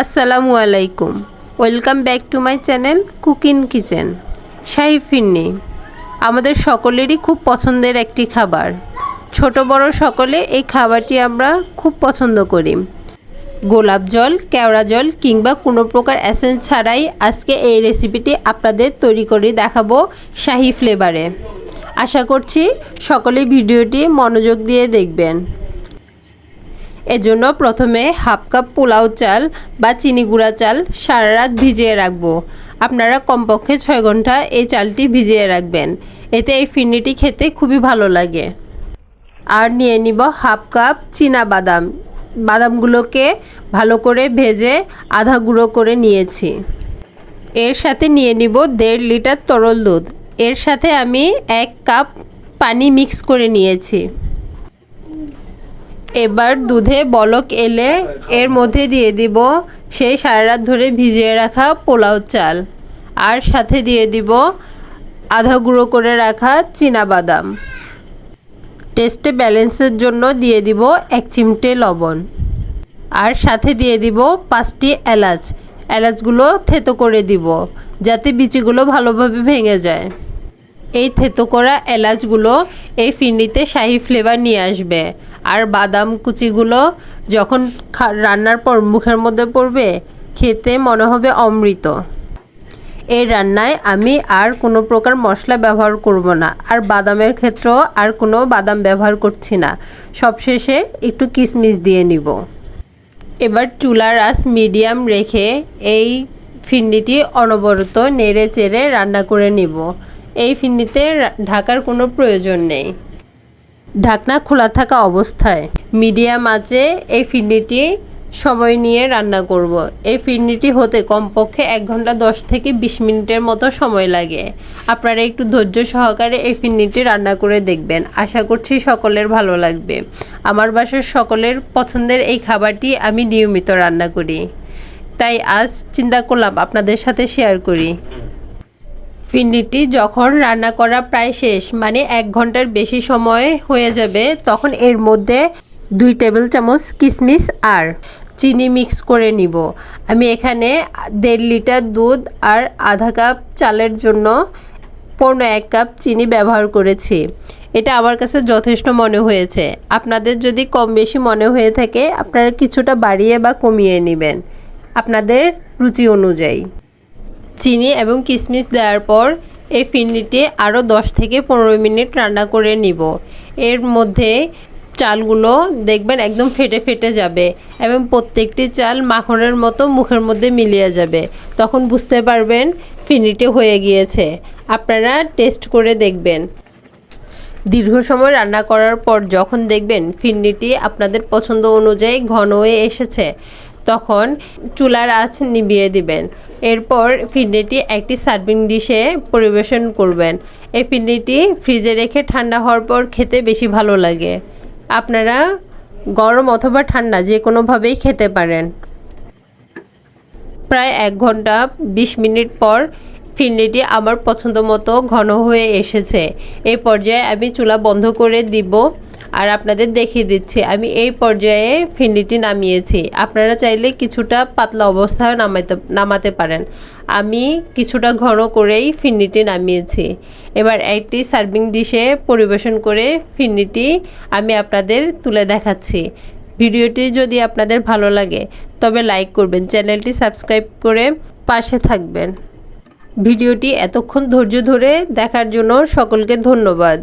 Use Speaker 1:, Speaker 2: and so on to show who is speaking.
Speaker 1: আসসালামু আলাইকুম। Welcome back to my channel cooking kitchen shahi firni আমাদের সকলেরই খুব পছন্দের একটি খাবার। ছোট বড় সকলে এই খাবারটি আমরা খুব পছন্দ করি। গোলাপ জল, কেওড়া জল কিংবা কোনো প্রকার অ্যাসেন্স ছাড়াই আজকে এই রেসিপিটি আপনাদের তৈরি করে দেখাবো শাহি ফ্লেভারে আশা করছি সকলে ভিডিওটি মনোযোগ দিয়ে দেখবেন। এজন্য প্রথমে হাফ কাপ পোলাও চাল বা চিনি গুঁড়া চাল সারা রাত ভিজিয়ে রাখব। আপনারা কমপক্ষে ছয় ঘণ্টা এই চালটি ভিজিয়ে রাখবেন। এতে এই ফিরনিটি খেতে খুবই ভালো লাগে। আর নিয়ে নিব হাফ কাপ চীনা বাদাম। বাদামগুলোকে ভালো করে ভেজে আধা গুঁড়ো করে নিয়েছি। এর সাথে নিয়ে নিব দেড় লিটার তরল দুধ। এর সাথে আমি এক কাপ পানি মিক্স করে নিয়েছি। এবার দুধে বলক এলে এর মধ্যে দিয়ে দিব সেই সারা রাত ধরে ভিজিয়ে রাখা পোলাও চাল। আর সাথে দিয়ে দিব আধা গুঁড়ো করে রাখা বাদাম টেস্টে ব্যালেন্সের জন্য দিয়ে দিব এক চিমটে লবণ। আর সাথে দিয়ে দিব পাঁচটি এলাচ। এলাচগুলো থেতো করে দিব যাতে বিচিগুলো ভালোভাবে ভেঙে যায়। এই থেতো করা এলাচগুলো এই ফিরনিতে শাহি ফ্লেভার নিয়ে আসবে। আর বাদাম কুচিগুলো যখন রান্নার পর মুখের মধ্যে পড়বে, খেতে মনে হবে অমৃত। এই রান্নায় আমি আর কোনো প্রকার মশলা ব্যবহার করব না, আর বাদামের ক্ষেত্রেও আর কোনো বাদাম ব্যবহার করছি না। সবশেষে একটু কিশমিশ দিয়ে নিব। এবার চুলার আস মিডিয়াম রেখে এই ফিন্ডিটি অনবরত নেড়ে চেড়ে রান্না করে নিব। এই ফিন্নিতে ঢাকার কোনো প্রয়োজন নেই। ঢাকনা খোলা থাকা অবস্থায়। মিডিয়াম আঁচে এই ফিরনিটি সময় নিয়ে রান্না করব। এই ফিরনিটি হতে কমপক্ষে এক ঘণ্টা দশ থেকে বিশ মিনিটের মতো সময় লাগে। আপনারা একটু ধৈর্য সহকারে এই ফিরনিটি রান্না করে দেখবেন। আশা করছি সকলের ভালো লাগবে। আমার বাসার সকলের পছন্দের এই খাবারটি আমি নিয়মিত রান্না করি। তাই আজ চিন্তা করলাম আপনাদের সাথে শেয়ার করি। ফিন্ডিটি যখন রান্না করা প্রায় শেষ মানে এক ঘণ্টার বেশি সময় হয়ে যাবে, তখন এর মধ্যে দুই টেবিল চামচ কিশমিশ আর চিনি মিক্স করে নিব। আমি এখানে দেড় লিটার দুধ আর আধা কাপ চালের জন্য পনেরো এক কাপ চিনি ব্যবহার করেছি। এটা আমার কাছে যথেষ্ট মনে হয়েছে। আপনাদের যদি কম বেশি মনে হয়ে থাকে, আপনারা কিছুটা বাড়িয়ে বা কমিয়ে নেবেন। আপনাদের রুচি অনুযায়ী। চিনি এবং কিশমিশ দেওয়ার পর এই ফিরনিটি আরও দশ থেকে পনেরো মিনিট রান্না করে নিব। এর মধ্যে চালগুলো দেখবেন একদম ফেটে ফেটে যাবে এবং প্রত্যেকটি চাল মাখনের মতো মুখের মধ্যে মিলিয়ে যাবে। তখন বুঝতে পারবেন ফিরনিটি হয়ে গিয়েছে। আপনারা টেস্ট করে দেখবেন। দীর্ঘ সময় রান্না করার পর যখন দেখবেন ফিরনিটি আপনাদের পছন্দ অনুযায়ী ঘন হয়ে এসেছে, তখন চুলার আঁচ নিভিয়ে দিবেন। এরপর ফিন্ডিটি একটি সার্ভিং ডিশে পরিবেশন করবেন। এই ফিন্ডিটি ফ্রিজে রেখে ঠান্ডা হওয়ার পর খেতে বেশি ভালো লাগে। আপনারা গরম অথবা ঠান্ডা যে কোনোভাবেই খেতে পারেন। প্রায় এক ঘণ্টা বিশ মিনিট পর ফিন্ডিটি আমার পছন্দ মতো ঘন হয়ে এসেছে। এই পর্যায়ে আমি চুলা বন্ধ করে দিব। আর আপনাদের দেখিয়ে দিচ্ছি, আমি এই পর্যায়ে ফিন্ডিটি নামিয়েছি। আপনারা চাইলে কিছুটা পাতলা অবস্থায় নামাতে নামাতে পারেন। আমি কিছুটা ঘন করেই ফিন্ডিটি নামিয়েছি। এবার একটি সার্ভিং ডিশে পরিবেশন করে ফিন্ডিটি আমি আপনাদের তুলে দেখাচ্ছি। ভিডিওটি যদি আপনাদের ভালো লাগে, তবে লাইক করবেন, চ্যানেলটি সাবস্ক্রাইব করে পাশে থাকবেন। ভিডিওটি এতক্ষণ ধৈর্য ধরে দেখার জন্য সকলকে ধন্যবাদ।